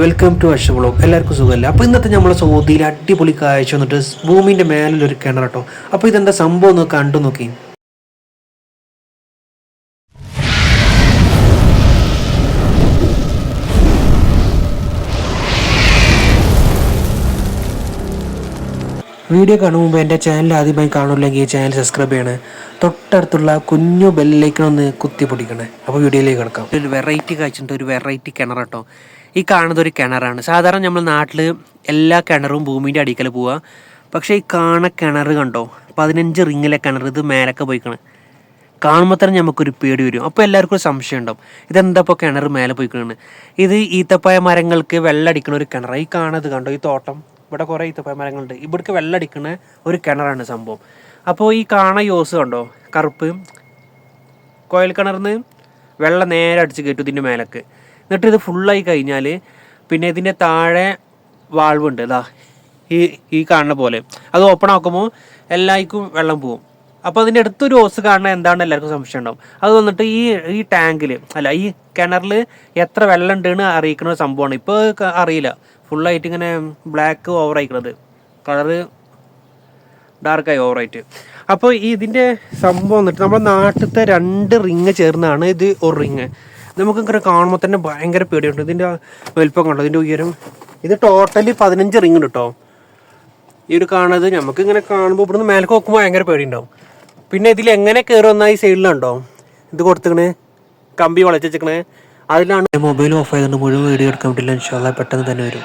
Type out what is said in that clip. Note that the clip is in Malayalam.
വെൽക്കം ടു അഷ വ്ളോഗ് എല്ലാവർക്കും സുഖമല്ല? അപ്പോൾ ഇന്നത്തെ നമ്മളെ സൗദിയിൽ അടിപൊളി കാഴ്ച വന്നിട്ട് ഭൂമിന്റെ മേലിലൊരു കിണർ കേട്ടോ അപ്പോൾ ഇതെന്താ സംഭവം ഒന്ന് കണ്ടു നോക്കി. വീഡിയോ കാണും മുമ്പ് എന്റെ ചാനൽ ആദ്യമായി കാണില്ലെങ്കിൽ ചാനൽ സബ്സ്ക്രൈബ് ചെയ്യണേ. തൊട്ടടുത്തുള്ള കുഞ്ഞു ബെല്ലിലേക്ക് ഒന്ന് കുത്തി പൊടിക്കണേ. അപ്പോൾ വീഡിയോയിലേക്ക് കിടക്കാം. ഒരു വെറൈറ്റി കാഴ്ചയുണ്ട്. ഒരു വെറൈറ്റി കിണർ കേട്ടോ. ഈ കാണുന്നത് ഒരു കിണറാണ്. സാധാരണ നമ്മൾ നാട്ടിൽ എല്ലാ കിണറും ഭൂമിന്റെ അടിക്കൽ പോവുക പക്ഷേ ഈ കാണ കിണർ കണ്ടോ? പതിനഞ്ച് റിങ്ങിലെ കിണർ ഇത് മേലൊക്കെ പോയിക്കണ്. കാണുമ്പോൾ തന്നെ നമുക്കൊരു പേടി വരും. അപ്പോൾ എല്ലാവർക്കും ഒരു സംശയം ഉണ്ടാവും. ഇതെന്താ ഇപ്പോൾ കിണർ മേലെ പോയിക്കണെന്ന് ഇത് ഈത്തപ്പായ മരങ്ങൾക്ക് വെള്ളം അടിക്കണ ഒരു കിണർ ഈ കാണുന്നത് കണ്ടോ? ഈ തോട്ടം. ഇവിടെ കുറേ ഈത്തപ്പഴ മരങ്ങളുണ്ട്. ഇവിടേക്ക് വെള്ളം അടിക്കുന്ന ഒരു കിണറാണ് സംഭവം. അപ്പോൾ ഈ കാണ യോസ് കണ്ടോ? കറുപ്പ്. കോയൽ കിണറിന്ന് വെള്ളം നേരെ അടിച്ച് കയറ്റും ഇതിന്റെ മേലക്ക്. എന്നിട്ട് ഇത് ഫുള്ളായി കഴിഞ്ഞാൽ പിന്നെ ഇതിന്റെ താഴെ വാൾവുണ്ട്. ഇതാ ഈ ഈ കാണുന്ന പോലെ. അത് ഓപ്പൺ ആക്കുമ്പോൾ എല്ലാവർക്കും വെള്ളം പോവും. അപ്പോൾ അതിന്റെ അടുത്തൊരു ഓസ് കാണുന്ന എന്താണെന്ന് എല്ലാവർക്കും സംശയം ഉണ്ടാവും. അത് വന്നിട്ട് ഈ ഈ ടാങ്കിൽ അല്ല ഈ കിണറിൽ എത്ര വെള്ളം ഉണ്ടെന്ന് അറിയിക്കുന്ന ഒരു സംഭവമാണ്. ഇപ്പോൾ അറിയില്ല. ഫുള്ളായിട്ട് ഇങ്ങനെ ബ്ലാക്ക് ഓവർ ആയിക്കണത്. കളറ് ഡാർക്കായി ഓവറായിട്ട് അപ്പോൾ ഈ ഇതിന്റെ സംഭവം വന്നിട്ട് നമ്മുടെ നാട്ടിലത്തെ രണ്ട് റിങ് ചേർന്നാണ് ഇത് ഒരു റിങ് നമുക്ക് ഇങ്ങനെ കാണുമ്പോൾ തന്നെ ഭയങ്കര പേടിയുണ്ട്. ഇതിന്റെ വലിപ്പം കണ്ടോ? ഇതിന്റെ ഉയരം? ഇത് ടോട്ടലി പതിനഞ്ച് റിങ് ഉണ്ട് കേട്ടോ ഈ ഒരു കാണുന്നത് നമുക്ക് ഇങ്ങനെ കാണുമ്പോൾ ഇവിടുന്ന് മേലേക്ക് നോക്കുമ്പോൾ ഭയങ്കര പേടിയുണ്ടാവും. പിന്നെ ഇതിൽ എങ്ങനെ കയറുമെന്നാൽ ഈ സൈഡിലുണ്ടോ ഇത് കൊടുത്തിക്കണേ. കമ്പി വളച്ചു വെച്ചിക്കണേ അതിലാണ് മൊബൈൽ ഓഫ് ആയതുകൊണ്ട് മുഴുവൻ വീഡിയോ എടുക്കാൻ പറ്റില്ല. ഇൻഷാല്ല പെട്ടെന്ന് തന്നെ വരും.